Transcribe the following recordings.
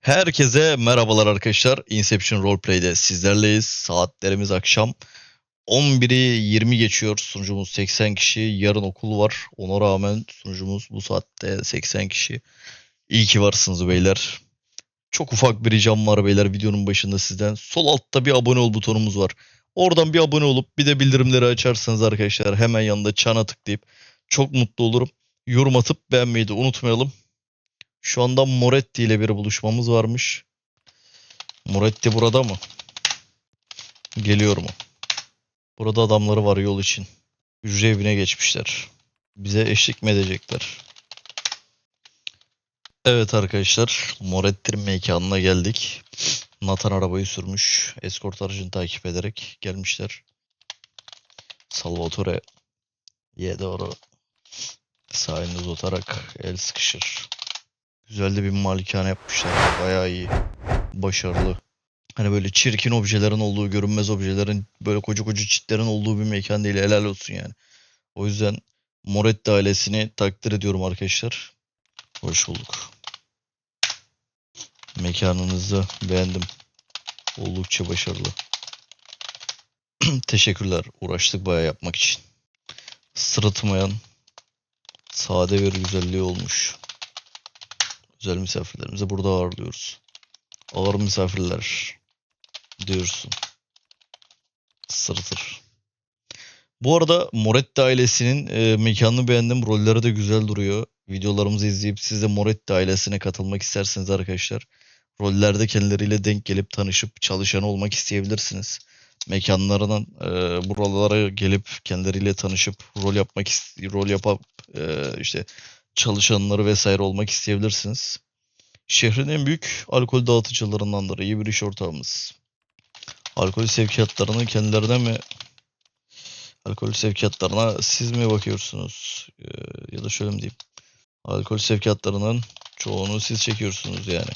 Herkese merhabalar arkadaşlar. Inception Roleplay'de sizlerleyiz. Saatlerimiz akşam 11'i 20 geçiyor. Sunucumuz 80 kişi. Yarın okul var. Ona rağmen sunucumuz bu saatte 80 kişi. İyi ki varsınız beyler. Çok ufak bir ricam var beyler videonun başında sizden. Sol altta bir abone ol butonumuz var. Oradan bir abone olup bir de bildirimleri açarsanız arkadaşlar hemen yanında çana tıklayıp çok mutlu olurum. Yorum atıp beğenmeyi de unutmayalım. Şu anda Moretti ile bir buluşmamız varmış. Moretti burada mı? Geliyor mu? Burada adamları var yol için. Hücre evine geçmişler. Bize eşlik mi edecekler? Evet arkadaşlar. Moretti'nin mekanına geldik. Nathan arabayı sürmüş. Eskort aracını takip ederek gelmişler. Salvatore ye doğru sahilde uzatarak el sıkışır. Güzel de bir malikane yapmışlar. Bayağı iyi. Başarılı. Hani böyle çirkin objelerin olduğu, görünmez objelerin, böyle koca koca çitlerin olduğu bir mekan değil. Helal olsun yani. O yüzden Moretti ailesini takdir ediyorum arkadaşlar. Hoş bulduk. Mekanınızı beğendim. Oldukça başarılı. Teşekkürler. Uğraştık bayağı yapmak için. Sırıtmayan sade bir güzelliği olmuş. Güzel misafirlerimizi burada ağırlıyoruz. Ağır misafirler diyorsun. Sırıtır. Bu arada Moretti ailesinin e, mekanını beğendim. Rolleri de güzel duruyor. Videolarımızı izleyip siz de Moretti ailesine katılmak isterseniz arkadaşlar rollerde kendileriyle denk gelip tanışıp çalışan olmak isteyebilirsiniz. Mekanlarından e, buralara gelip kendileriyle tanışıp rol yapmak rol yapıp e, işte çalışanları vesaire olmak isteyebilirsiniz. Şehrin en büyük alkol dağıtıcılarındandır. İyi bir iş ortağımız. Alkol sevkiyatlarını kendilerine mi alkol sevkiyatlarına siz mi bakıyorsunuz? Ee, ya da şöyle mi diyeyim? Alkol sevkiyatlarının çoğunu siz çekiyorsunuz yani.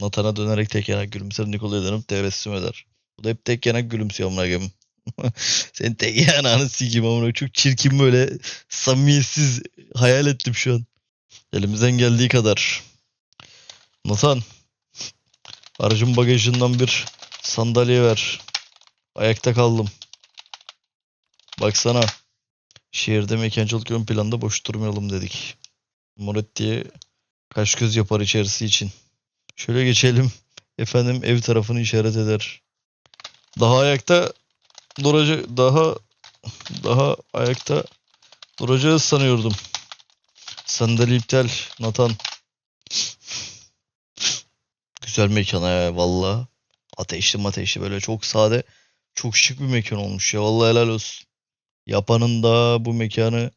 Nathan'a dönerek tek yanak gülümser Nikola'ya dönüp tebessüm eder. Bu da hep tek yanak gülümsüyor amına Senin tek yanağını sikeyim amına koyayım. Çok çirkin böyle samimiyetsiz hayal ettim şu an. Elimizden geldiği kadar. Nathan. Aracın bagajından bir sandalye ver. Ayakta kaldım. Baksana. Şehirde mekancılık ön planda boş durmayalım dedik. Moretti'ye kaş göz yapar içerisi için. Şöyle geçelim. Efendim ev tarafını işaret eder. Daha ayakta duracak daha daha ayakta duracağız sanıyordum. Sandalye iptal Nathan. Güzel mekan ha valla. Ateşli ateşli böyle çok sade çok şık bir mekan olmuş ya vallahi helal olsun. Yapanın da bu mekanı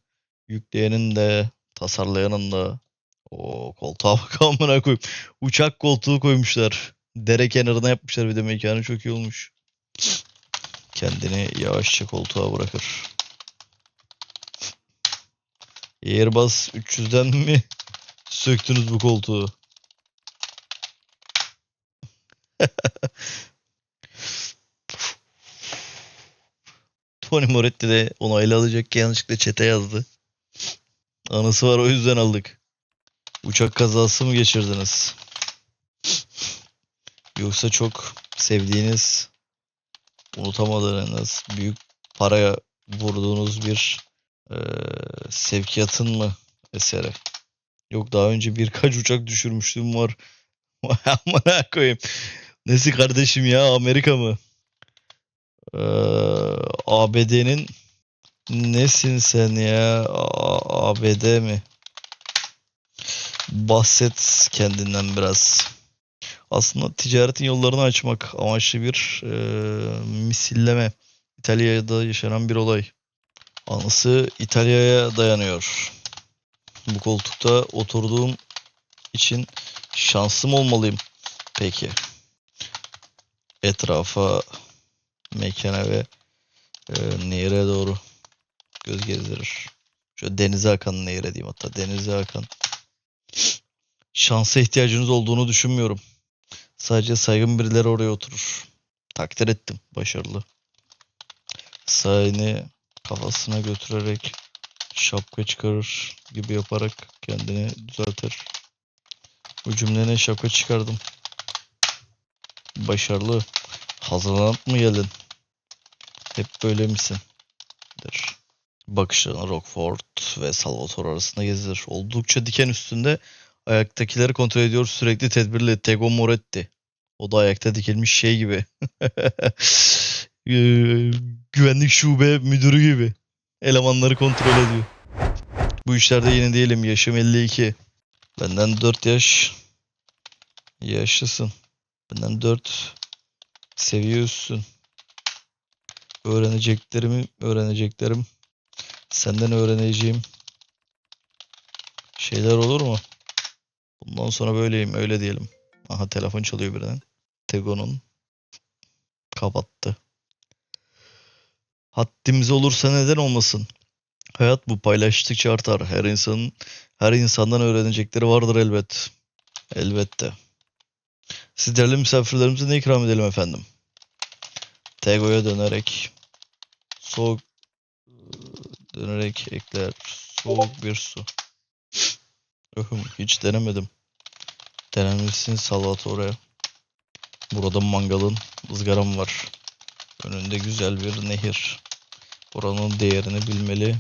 yükleyenin de tasarlayanın da o koltuğa bak amına koyayım. Uçak koltuğu koymuşlar. Dere kenarına yapmışlar bir de mekanı çok iyi olmuş. Kendini yavaşça koltuğa bırakır. Airbus 300'den mi söktünüz bu koltuğu? Tony Moretti de onaylı alacak yanlışlıkla çete yazdı. Anısı var o yüzden aldık. Uçak kazası mı geçirdiniz? Yoksa çok sevdiğiniz, unutamadığınız, büyük paraya vurduğunuz bir eee, sevkiyatın mı eseri? Yok daha önce birkaç uçak düşürmüşlüğüm var. Amına koyayım. Nesi kardeşim ya Amerika mı? Eee, ABD'nin nesin sen ya? A- ABD mi? Bahset kendinden biraz. Aslında ticaretin yollarını açmak amaçlı bir eee, misilleme. İtalya'da yaşanan bir olay. Anısı İtalya'ya dayanıyor. Bu koltukta oturduğum için şansım olmalıyım. Peki. Etrafa, mekana ve e, nehre doğru göz gezdirir. Şöyle denize akan nehre diyeyim hatta. Denize akan. Şansa ihtiyacınız olduğunu düşünmüyorum. Sadece saygın birileri oraya oturur. Takdir ettim. Başarılı. Sahini kafasına götürerek şapka çıkarır gibi yaparak kendini düzeltir. Bu cümlene şapka çıkardım. Başarılı. Hazırlanıp mı geldin? Hep böyle misin? Der. Bakışlarını Rockford ve Salvatore arasında gezdir. Oldukça diken üstünde ayaktakileri kontrol ediyor sürekli tedbirli. Tego Moretti. O da ayakta dikilmiş şey gibi. Ee, Güvenlik şube müdürü gibi. Elemanları kontrol ediyor. Bu işlerde yeni değilim. Yaşım 52. Benden 4 yaş yaşlısın. Benden 4 seviye üstün. Öğreneceklerimi öğreneceklerim senden öğreneceğim şeyler olur mu? Bundan sonra böyleyim öyle diyelim. Aha telefon çalıyor birden. Tego'nun kapattı. Haddimiz olursa neden olmasın? Hayat bu paylaştıkça artar. Her insanın her insandan öğrenecekleri vardır elbet. Elbette. Siz değerli misafirlerimize ne ikram edelim efendim? Tego'ya dönerek soğuk dönerek ekler soğuk bir su. Öhüm hiç denemedim. Denemişsin Salvatore. Burada mangalın ızgaram var. Önünde güzel bir nehir. Buranın değerini bilmeli.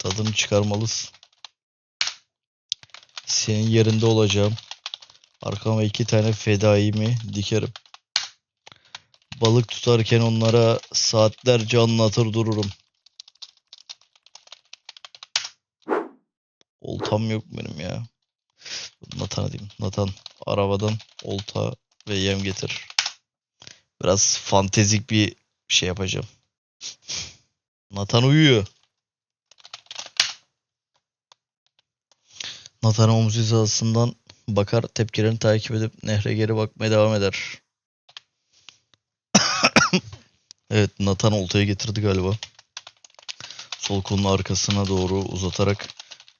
Tadını çıkarmalısın. Senin yerinde olacağım. Arkama iki tane fedaimi dikerim. Balık tutarken onlara saatlerce anlatır dururum. Oltam yok benim ya. Nathan'a diyeyim. Nathan arabadan olta ve yem getir. Biraz fantezik bir şey yapacağım. Nathan uyuyor. Nathan omuz hizasından bakar tepkilerini takip edip nehre geri bakmaya devam eder. evet Nathan oltayı getirdi galiba. Sol kolunu arkasına doğru uzatarak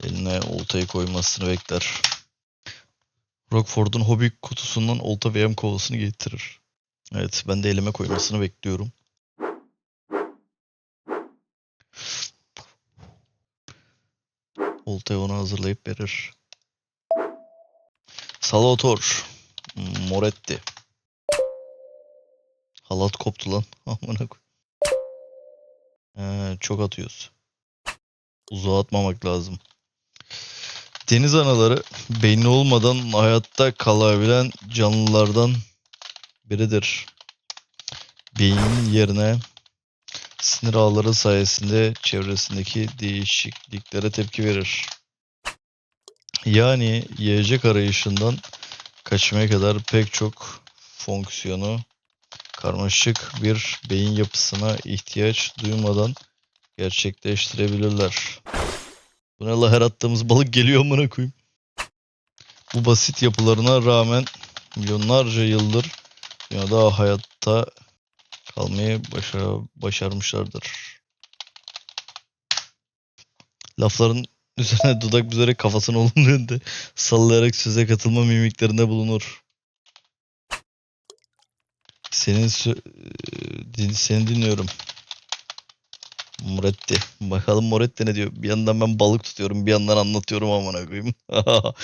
eline oltayı koymasını bekler. Rockford'un hobi kutusundan olta ve yem kovasını getirir. Evet ben de elime koymasını bekliyorum. Oltayı ona hazırlayıp verir. Salvatore. Moretti. Halat koptu lan. Amına. Ee, çok atıyoruz. Uzağa atmamak lazım. Deniz anaları beyni olmadan hayatta kalabilen canlılardan biridir. Beynin yerine sinir ağları sayesinde çevresindeki değişikliklere tepki verir. Yani yiyecek arayışından kaçmaya kadar pek çok fonksiyonu karmaşık bir beyin yapısına ihtiyaç duymadan gerçekleştirebilirler. Bu ne la her attığımız balık geliyor amına koyayım. Bu basit yapılarına rağmen milyonlarca yıldır dünyada hayatta kalmayı başar başarmışlardır. Lafların üzerine dudak büzerek kafasını olumlu yönde sallayarak söze katılma mimiklerinde bulunur. Senin din- seni dinliyorum. Moretti. Bakalım Moretti ne diyor? Bir yandan ben balık tutuyorum, bir yandan anlatıyorum amına koyayım.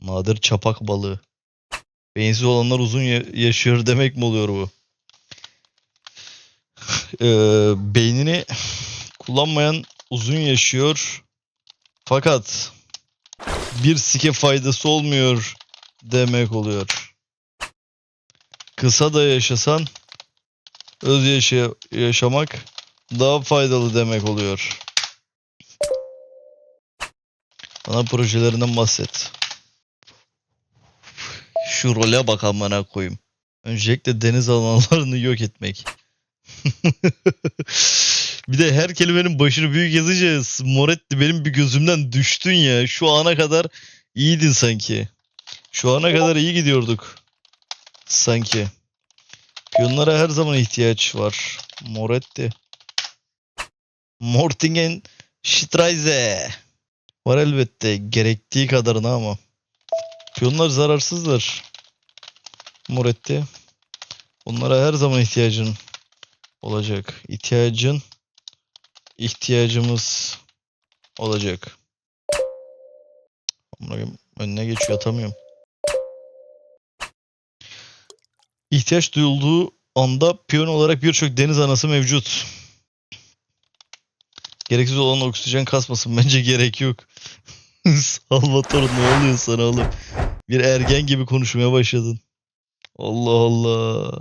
Nadir çapak balığı. Beyinsiz olanlar uzun ya- yaşıyor demek mi oluyor bu? Ee, beynini kullanmayan uzun yaşıyor. Fakat bir sike faydası olmuyor demek oluyor. Kısa da yaşasan öz yaşa yaşamak daha faydalı demek oluyor. Bana projelerinden bahset. Şu role bak amına koyayım. Öncelikle deniz alanlarını yok etmek. bir de her kelimenin başını büyük yazacağız. Moretti benim bir gözümden düştün ya. Şu ana kadar iyiydin sanki. Şu ana kadar iyi gidiyorduk. Sanki. Piyonlara her zaman ihtiyaç var. Moretti. Mortingen Streise. Var elbette. Gerektiği kadarına ama. Piyonlar zararsızdır. Moretti. Onlara her zaman ihtiyacın olacak. İhtiyacın ihtiyacımız olacak. Önüne geçiyor atamıyorum. İhtiyaç duyulduğu anda piyon olarak birçok deniz anası mevcut. Gereksiz olan oksijen kasmasın bence gerek yok. Salvatore ne oluyor sana oğlum? Bir ergen gibi konuşmaya başladın. Allah Allah.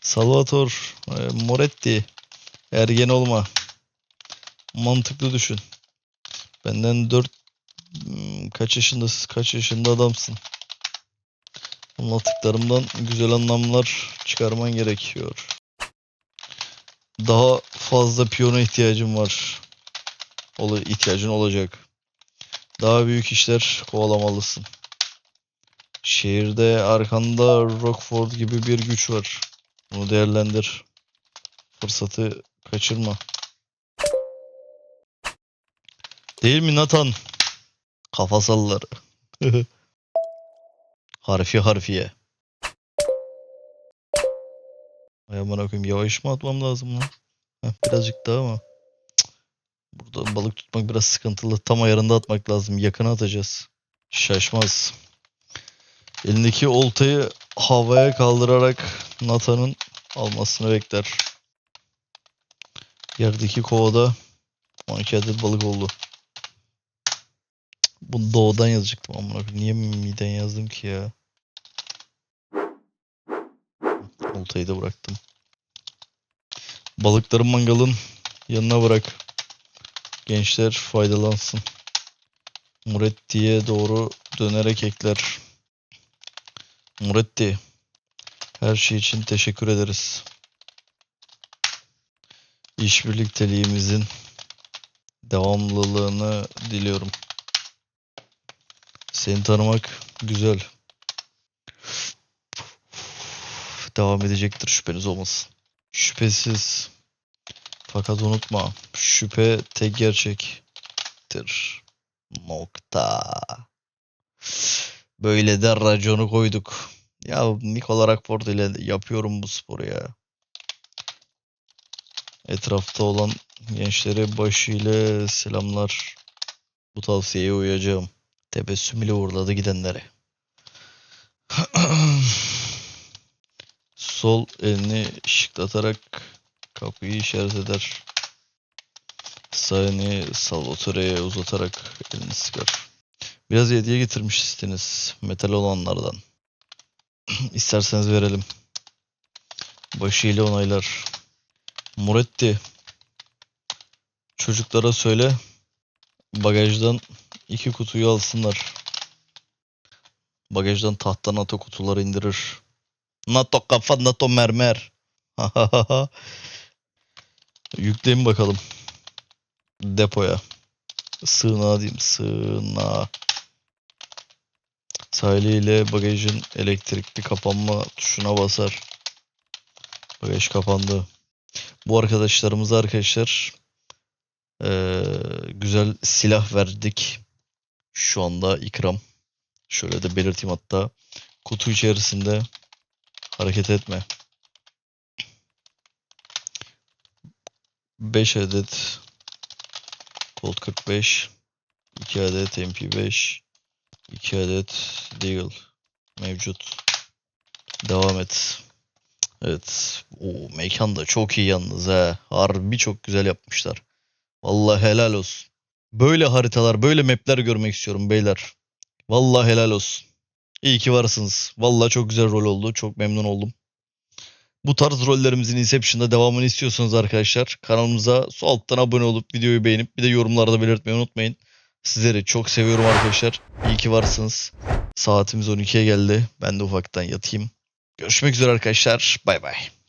Salvatore e, Moretti. Ergen olma. Mantıklı düşün. Benden 4 kaç yaşındasın? Kaç yaşında adamsın? Anlattıklarımdan güzel anlamlar çıkarman gerekiyor. Daha fazla piyona ihtiyacım var. Ol ihtiyacın olacak. Daha büyük işler kovalamalısın. Şehirde arkanda Rockford gibi bir güç var. Bunu değerlendir. Fırsatı kaçırma. Değil mi Nathan? Kafa salları. Harfi harfiye. Ay aman koyayım yavaş mı atmam lazım lan? Heh, birazcık daha ama. Burada balık tutmak biraz sıkıntılı. Tam ayarında atmak lazım. Yakına atacağız. Şaşmaz. Elindeki oltayı havaya kaldırarak Nathan'ın almasını bekler. Yerdeki kovada 12 adet balık oldu. Cık, Bu doğudan yazacaktım amına. Niye miden yazdım ki ya? Oltayı da bıraktım. Balıkları mangalın yanına bırak. Gençler faydalansın. Muretti'ye doğru dönerek ekler. Muretti. Her şey için teşekkür ederiz. İş birlikteliğimizin devamlılığını diliyorum. Seni tanımak güzel. Devam edecektir şüpheniz olmasın. Şüphesiz. Fakat unutma. Şüphe tek gerçektir. Nokta. Böyle de raconu koyduk. Ya Nikola Rockford ile yapıyorum bu sporu ya. Etrafta olan gençlere başıyla selamlar. Bu tavsiyeye uyacağım. Tebessüm ile uğurladı gidenlere. Sol elini şıklatarak kapıyı işaret eder. Sağ elini Salvatore'ye uzatarak elini sıkar. Biraz hediye getirmişsiniz metal olanlardan. İsterseniz verelim. Başıyla onaylar. Muretti. Çocuklara söyle. Bagajdan iki kutuyu alsınlar. Bagajdan tahta NATO kutuları indirir. NATO kafa NATO mermer. Yükleyin bakalım. Depoya. Sığınağa diyeyim. Sığınağa. Sahiliyle bagajın elektrikli kapanma tuşuna basar. Bagaj kapandı. Bu arkadaşlarımıza arkadaşlar eee, güzel silah verdik. Şu anda ikram. Şöyle de belirteyim hatta. Kutu içerisinde hareket etme. 5 adet Colt 45 2 adet MP5 2 adet Deagle mevcut. Devam et. Evet. O mekan da çok iyi yalnız ha. Harbi çok güzel yapmışlar. Vallahi helal olsun. Böyle haritalar, böyle mapler görmek istiyorum beyler. Vallahi helal olsun. İyi ki varsınız. Vallahi çok güzel rol oldu. Çok memnun oldum. Bu tarz rollerimizin Inception'da devamını istiyorsanız arkadaşlar kanalımıza sol alttan abone olup videoyu beğenip bir de yorumlarda belirtmeyi unutmayın. Sizleri çok seviyorum arkadaşlar. İyi ki varsınız. Saatimiz 12'ye geldi. Ben de ufaktan yatayım. Görüşmek üzere arkadaşlar. Bay bay.